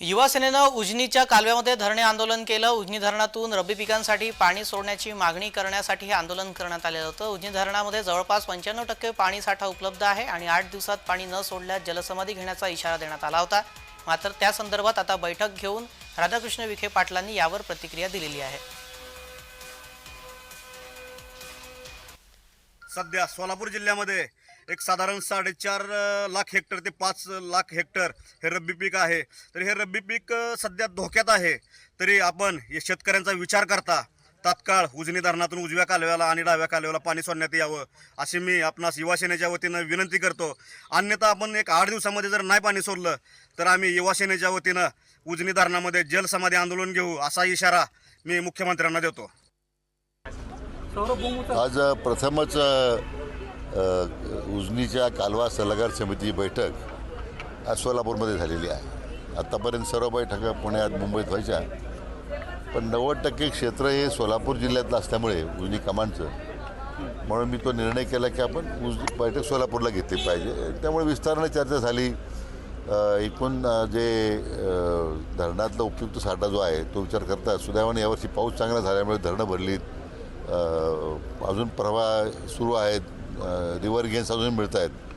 युवा सेनेनं उजनीच्या कालव्यामध्ये धरणे आंदोलन केलं. उजनी धरणातून रब्बी पिकांसाठी पाणी सोडण्याची मागणी करण्यासाठी हे आंदोलन करण्यात आलेलं होतं. उजनी धरणामध्ये जवळपास पंच्याण्णव टक्के पाणी साठा उपलब्ध आहे आणि आठ दिवसात पाणी न सोडल्यास जलसमाधी घेण्याचा इशारा देण्यात आला होता. मात्र त्या संदर्भात आता बैठक घेऊन राधाकृष्ण विखे पाटलांनी यावर प्रतिक्रिया दिलेली आहे. सध्या सोलापूर जिल्ह्यामध्ये एक साधारण साडेचार लाख हेक्टर ते पाच लाख हेक्टर हे रब्बी पीक आहे. तर हे रब्बी पीक सध्या धोक्यात आहे. तरी आपण या शेतकऱ्यांचा विचार करता तात्काळ उजनी धरणातून उजव्या कालव्याला आणि डाव्या कालव्याला पाणी सोडण्यात यावं अशी मी आपणास युवासेनेच्या वतीनं विनंती करतो. अन्यथा आपण एक आठ दिवसामध्ये जर नाही पाणी सोडलं तर आम्ही युवासेनेच्या वतीनं उजनी धरणामध्ये जलसमाधी आंदोलन घेऊ असा इशारा मी मुख्यमंत्र्यांना देतो. आज प्रथमच उजनीच्या कालवा सल्लागार समिती बैठक आज सोलापूरमध्ये झालेली आहे. आत्तापर्यंत सर्व बैठका पुण्यात मुंबईत व्हायच्या. पण नव्वद टक्के क्षेत्र हे सोलापूर जिल्ह्यातलं असल्यामुळे उजनी कमांडचं म्हणून मी तो निर्णय केला की आपण उज बैठक सोलापूरला घेतली पाहिजे. त्यामुळे विस्ताराने चर्चा झाली. एकूण जे धरणातला उपयुक्त साठा जो आहे तो विचार करता सुदैवाने यावर्षी पाऊस चांगला झाल्यामुळे धरणं भरलीत. अजून प्रवाह सुरू आहेत रिव्हर गेन्स अजून मिळत आहेत